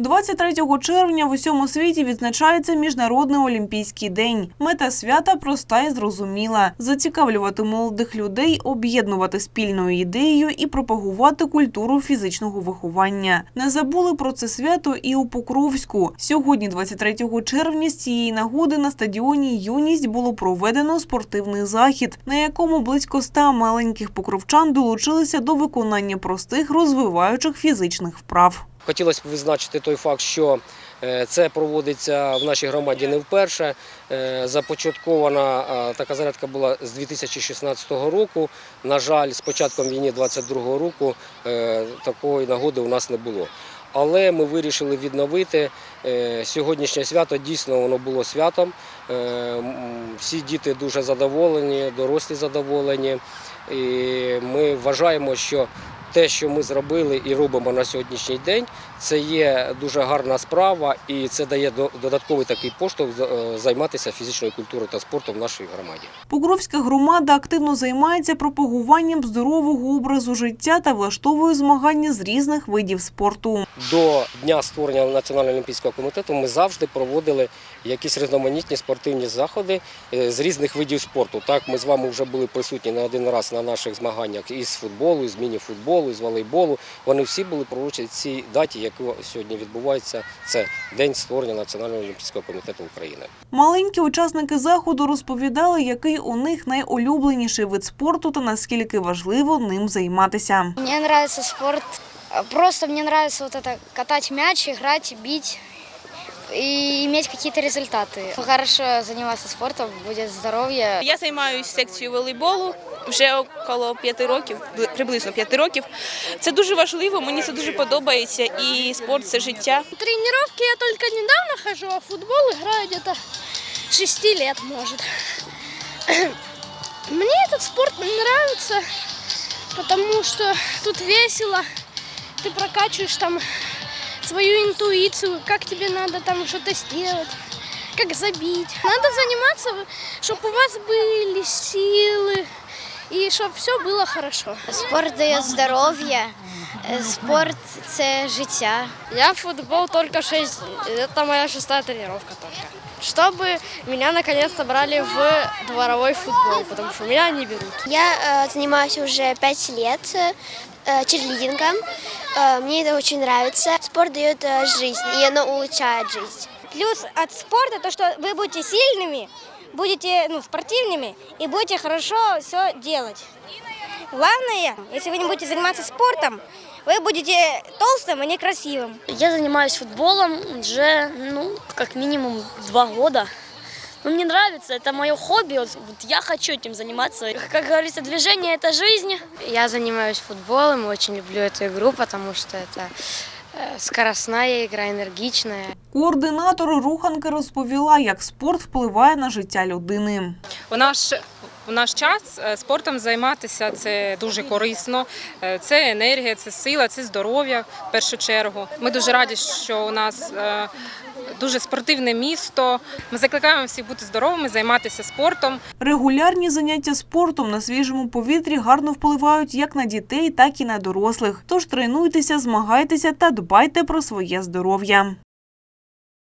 23 червня в усьому світі відзначається Міжнародний олімпійський день. Мета свята проста і зрозуміла: зацікавлювати молодих людей, об'єднувати спільною ідеєю і пропагувати культуру фізичного виховання. Не забули про це свято і у Покровську. Сьогодні, 23 червня, з цієї нагоди на стадіоні Юність було проведено спортивний захід, на якому близько ста маленьких покровчан долучилися до виконання простих розвиваючих фізичних вправ. Хотілося б відзначити той факт, що е, це проводиться в нашій громаді не вперше. Е, Започаткована така зарядка була з 2016 року. На жаль, з початком війни 2022 року е, такої нагоди у нас не було. Але ми вирішили відновити сьогоднішнє свято. Дійсно, воно було святом. Всі діти дуже задоволені, дорослі задоволені. І ми вважаємо, що те, що ми зробили і робимо на сьогоднішній день, це є дуже гарна справа, і це дає до- додатковий такий поштовх е, займатися фізичною культурою та спортом в нашій громаді. Покровська громада активно займається пропагуванням здорового образу життя та влаштовує змагання з різних видів спорту. До дня створення Національного олімпійського комітету ми завжди проводили якісь різноманітні спортивні заходи е, з різних видів спорту. Так, ми з вами вже були присутні не один раз на наших змаганнях із футболу, із міні-футболу, із волейболу. Вони всі були пророчені цій даті, яка сьогодні відбувається. Це день створення Національного олімпійського комітету України. Маленькі учасники заходу розповідали, який у них найулюбленіший вид спорту та наскільки важливо ним займатися. Мені подобається спорт. Просто мені подобається катати мяч, грати, бить и иметь какие-то результаты. Хорошо заниматься спортом, будет здоровье. Я займаюся секцією волейболу вже около п'яти років, бли- приблизно п'яти років. Це дуже важливо, мені це дуже подобається. І спорт це життя. Тренировки я только недавно хожу, а в футбол играю где-то 6 лет, может. Мне этот спорт нравится, потому что тут весело. Ты прокачиваешь там Свою интуицию, как тебе надо там что-то сделать, как забить. Надо заниматься, чтобы у вас были силы и чтобы все было хорошо. Спорт дает здоровье, э, спорт – це життя. Я в футбол только 6, это моя шестая тренировка только. Чтобы меня наконец-то брали в дворовой футбол, потому что меня не берут. Я э, занимаюсь уже пять лет э, черлидингом. Э, мне это очень нравится. Спорт дает э, жизнь, и оно улучшает жизнь. Плюс от спорта то, что вы будете сильными, будете ну, спортивными и будете хорошо все делать. Главное, если вы не будете заниматься спортом, вы будете толстым, а не красивым. Я занимаюсь футболом уже, ну, как минимум два года. Ну, мне нравится, это мое хобби, вот, вот я хочу этим заниматься. Как говорится, движение – это жизнь. Я занимаюсь футболом, очень люблю эту игру, потому что это э, скоростная игра, энергичная. Координатор руханки розповіла, як спорт впливає на життя людини. У наш у наш час е, спортом займатися це дуже корисно. Е, Це енергія, це сила, це здоров'я в першу чергу. Ми дуже раді, що у нас е, дуже спортивне місто. Ми закликаємо всіх бути здоровими, займатися спортом. Регулярні заняття спортом на свіжому повітрі гарно впливають як на дітей, так і на дорослих. Тож тренуйтеся, змагайтеся та дбайте про своє здоров'я.